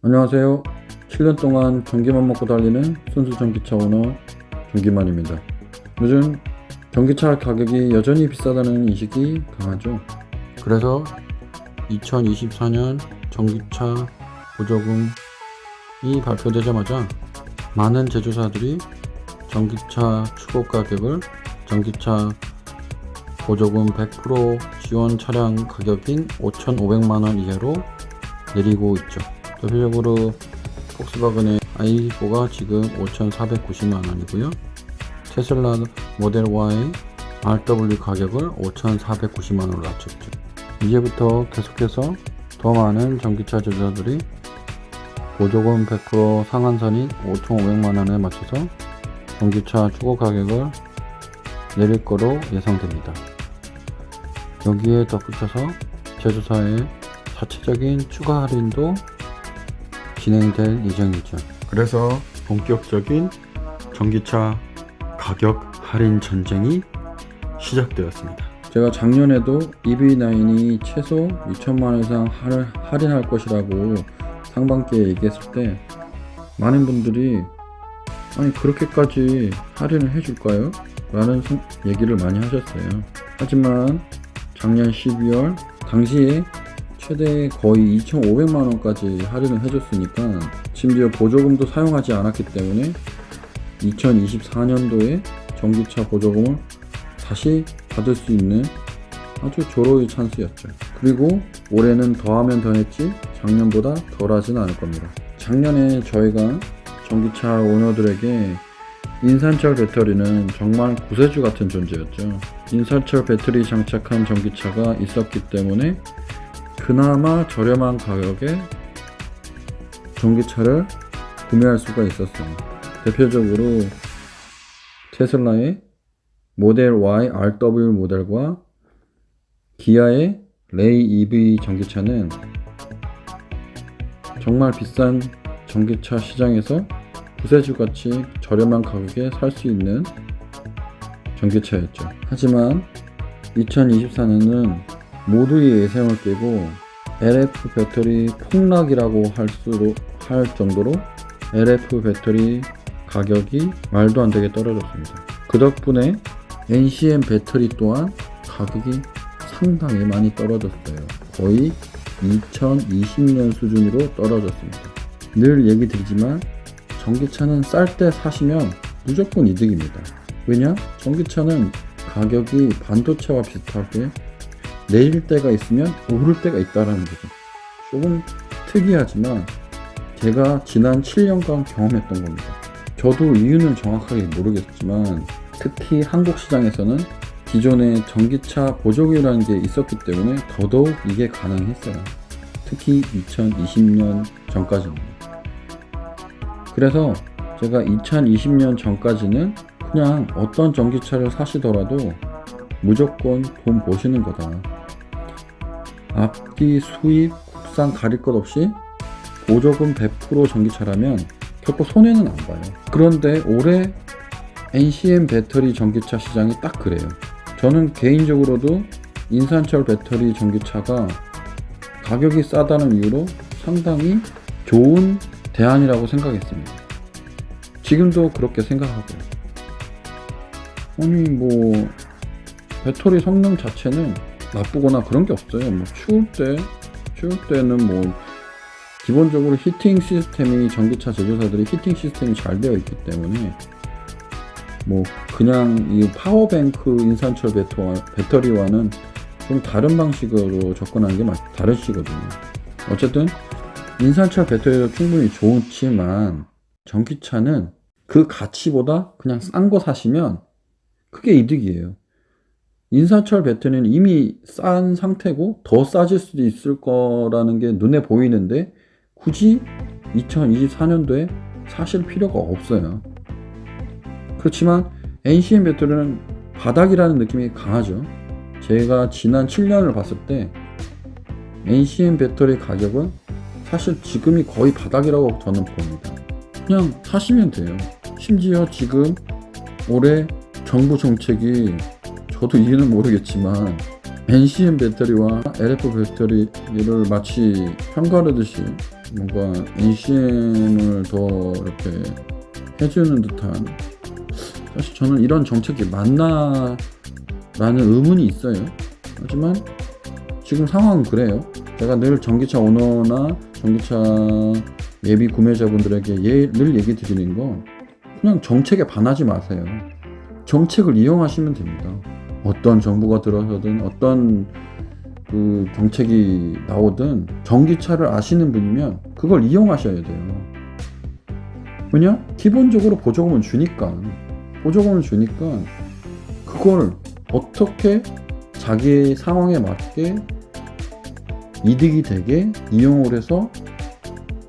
안녕하세요. 7년 동안 전기만 먹고 달리는 순수 전기차 오너 전기만입니다. 요즘 전기차 가격이 여전히 비싸다는 인식이 강하죠. 그래서 2024년 전기차 보조금이 발표되자마자 많은 제조사들이 전기차 추고 가격을 전기차 보조금 100% 지원 차량 가격인 5,500만 원 이하로 내리고 있죠. 대표적으로 폭스바겐의 i4가 지금 5,490만 원이고요. 테슬라 모델 Y RW 가격을 5,490만 원으로 낮췄죠. 이제부터 계속해서 더 많은 전기차 제조사들이 보조금 100% 상한선인 5,500만 원에 맞춰서 전기차 추고 가격을 내릴 거로 예상됩니다. 여기에 덧붙여서 제조사의 자체적인 추가 할인도 진행될 예정이죠. 그래서 본격적인 전기차 가격 할인 전쟁이 시작되었습니다. 제가 작년에도 EV9이 최소 2천만 원 이상 할- 할인할 것이라고 상반기에 얘기했을 때 많은 분들이 아니 그렇게까지 할인을 해줄까요? 라는 성- 얘기를 많이 하셨어요. 하지만 작년 12월 당시에 최대 거의 2,500만 원까지 할인을 해줬으니까 심지어 보조금도 사용하지 않았기 때문에 2024년도에 전기차 보조금을 다시 받을 수 있는 아주 조로의 찬스였죠. 그리고 올해는 더하면 더했지 작년보다 덜하진 않을 겁니다. 작년에 저희가 전기차 오너들에게 인산철 배터리는 정말 구세주 같은 존재였죠. 인산철 배터리 장착한 전기차가 있었기 때문에 그나마 저렴한 가격에 전기차를 구매할 수가 있었어요. 대표적으로 테슬라의 모델 Y RW 모델과 기아의 레이 EV 전기차는 정말 비싼 전기차 시장에서 구세주 같이 저렴한 가격에 살 수 있는 전기차였죠. 하지만 2024년은 모두의 예상을 깨고 LF 배터리 폭락이라고 할 수로 할 정도로 LF 배터리 가격이 말도 안 되게 떨어졌습니다. 그 덕분에 NCM 배터리 또한 가격이 상당히 많이 떨어졌어요. 거의 2020년 수준으로 떨어졌습니다. 늘 얘기 드리지만 전기차는 쌀 때 사시면 무조건 이득입니다. 왜냐? 전기차는 가격이 반도체와 비슷하게 내릴 때가 있으면 오를 때가 있다라는 거죠. 조금 특이하지만 제가 지난 7년간 경험했던 겁니다. 저도 이유는 정확하게 모르겠지만 특히 한국 시장에서는 기존에 전기차 보조기라는 게 있었기 때문에 더더욱 이게 가능했어요. 특히 2020년 전까지는. 그래서 제가 2020년 전까지는 그냥 어떤 전기차를 사시더라도 무조건 돈 버시는 거다. 앞뒤 수입 국산 가릴 것 없이 보조금 100% 전기차라면 결코 손해는 안 봐요. 그런데 올해 NCM 배터리 전기차 시장이 딱 그래요. 저는 개인적으로도 인산철 배터리 전기차가 가격이 싸다는 이유로 상당히 좋은 대안이라고 생각했습니다. 지금도 그렇게 생각하고요. 아니 뭐 배터리 성능 자체는 나쁘거나 그런 게 없어요. 뭐 추울 때 추울 때는 뭐 기본적으로 히팅 시스템이 전기차 제조사들이 히팅 시스템이 잘 되어 있기 때문에 뭐 그냥 이 파워뱅크 인산철 배터리와는 좀 다른 방식으로 접근하는 게 맞- 다르시거든요. 어쨌든 인산철 배터리도 충분히 좋지만 전기차는 그 가치보다 그냥 싼 거 사시면 그게 이득이에요. 인산철 배터리는 이미 싼 상태고 더 싸질 수도 있을 거라는 게 눈에 보이는데 굳이 2024년도에 사실 필요가 없어요. 그렇지만 NCM 배터리는 바닥이라는 느낌이 강하죠. 제가 지난 7년을 봤을 때 NCM 배터리 가격은 사실 지금이 거의 바닥이라고 저는 봅니다. 그냥 사시면 돼요. 심지어 지금 올해 정부 정책이 저도 이유는 모르겠지만 NCM 배터리와 LF 배터리를 마치 편가르듯이 뭔가 NCM을 더 이렇게 해주는 듯한 사실 저는 이런 정책이 맞나라는 의문이 있어요. 하지만 지금 상황은 그래요. 제가 늘 전기차 오너나 전기차 예비 구매자분들에게 예, 늘 얘기 드리는 거 그냥 정책에 반하지 마세요. 정책을 이용하시면 됩니다. 어떤 정부가 들어서든 어떤 그 정책이 나오든 전기차를 아시는 분이면 그걸 이용하셔야 돼요. 왜냐? 기본적으로 보조금을 주니까 보조금을 주니까 그걸 어떻게 자기 상황에 맞게 이득이 되게 이용을 해서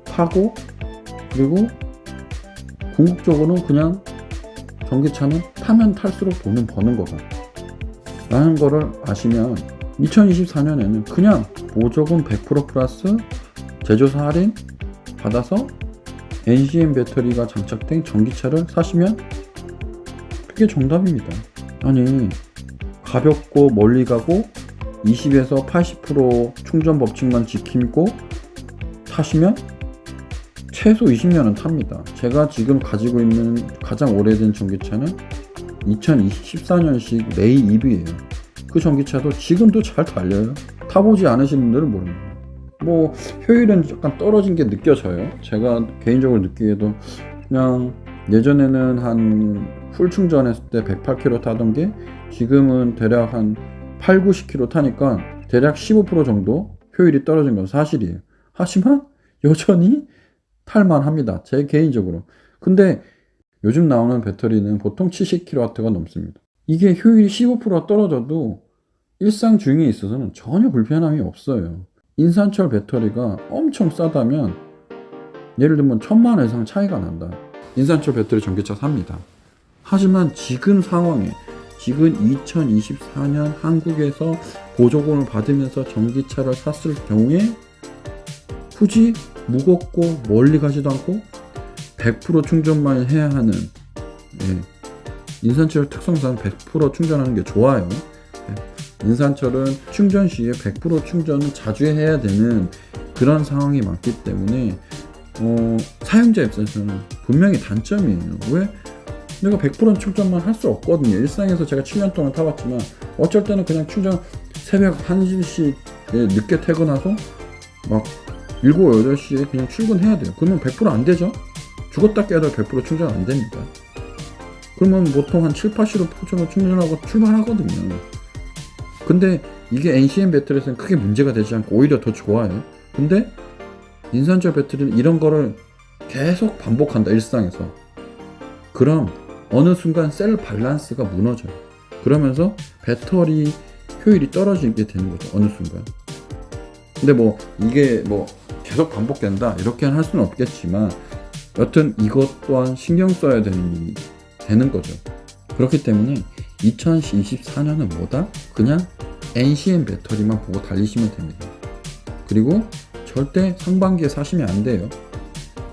하고 그리고 궁극적으로는 그냥 전기차는 타면 탈수록 돈은 버는 거다. 라는 거를 아시면 2024년에는 그냥 보조금 100% 플러스 제조사 할인 받아서 NCM 배터리가 장착된 전기차를 사시면 그게 정답입니다. 아니 가볍고 멀리 가고 20에서 80% 충전 법칙만 지키고 타시면 최소 20년은 탑니다. 제가 지금 가지고 있는 가장 오래된 전기차는 2014년식 레이 EV예요. 그 전기차도 지금도 잘 달려요. 타보지 않으신 분들은 모릅니다. 뭐 효율은 약간 떨어진 게 느껴져요. 제가 개인적으로 느끼기에도 그냥 예전에는 한 풀 충전했을 때 108km 타던 게 지금은 대략 한 8, 90km 타니까 대략 15% 정도 효율이 떨어진 건 사실이에요. 하지만 여전히 탈만합니다. 제 개인적으로. 근데 요즘 나오는 배터리는 보통 70kW가 넘습니다. 이게 효율이 15%가 떨어져도 일상 주행에 있어서는 전혀 불편함이 없어요. 인산철 배터리가 엄청 싸다면 예를 들면 천만 원 이상 차이가 난다. 인산철 배터리 전기차 삽니다. 하지만 지금 상황에 지금 2024년 한국에서 보조금을 받으면서 전기차를 샀을 경우에 굳이 무겁고 멀리 가지도 않고 100% 충전만 해야 하는 예, 인산철 특성상 100% 충전하는 게 좋아요. 예, 인산철은 충전 시에 100% 충전을 자주 해야 되는 그런 상황이 많기 때문에 어, 사용자 입장에서는 분명히 단점이에요. 왜? 내가 100% 충전만 할 수 없거든요. 일상에서 제가 7년 동안 타봤지만 어쩔 때는 그냥 충전 새벽 1시씩 늦게 퇴근해서 막 7, 8시에 그냥 출근해야 돼요. 그러면 100%안 되죠? 죽었다 깨도 100% 충전 안 됩니다. 그러면 보통 한 7, 80% 충전하고 출발하거든요. 근데 이게 NCM 배터리에서는 크게 문제가 되지 않고 오히려 더 좋아요. 근데 인산철 배터리는 이런 거를 계속 반복한다, 일상에서. 그럼 어느 순간 셀 밸런스가 무너져요. 그러면서 배터리 효율이 떨어지게 되는 거죠, 어느 순간. 근데 뭐 이게 뭐 계속 반복된다 이렇게 할 수는 없겠지만 여튼 이것 또한 신경 써야 되는 되는 거죠. 그렇기 때문에 2024년은 뭐다? 그냥 NCM 배터리만 보고 달리시면 됩니다. 그리고 절대 상반기에 사시면 안 돼요.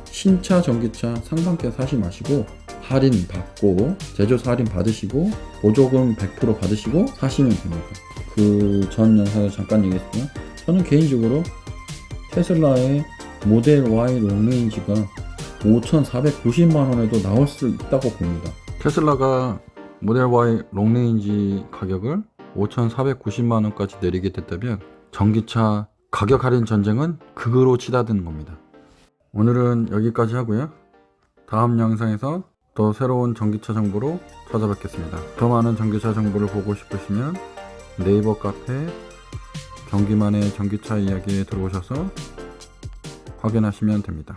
신차 전기차 상반기에 사지 마시고 할인 받고 제조사 할인 받으시고 보조금 100% 받으시고 사시면 됩니다. 그 전 영상에서 잠깐 얘기했지만 저는 개인적으로 테슬라의 모델 Y 롱레인지가 5,490만 원에도 나올 수 있다고 봅니다. 테슬라가 모델 Y 롱레인지 가격을 5,490만 원까지 내리게 됐다면 전기차 가격 할인 전쟁은 극으로 치닫는 겁니다. 오늘은 여기까지 하고요. 다음 영상에서 더 새로운 전기차 정보로 찾아뵙겠습니다. 더 많은 전기차 정보를 보고 싶으시면 네이버 카페 경기만의 전기차 이야기에 들어오셔서 확인하시면 됩니다.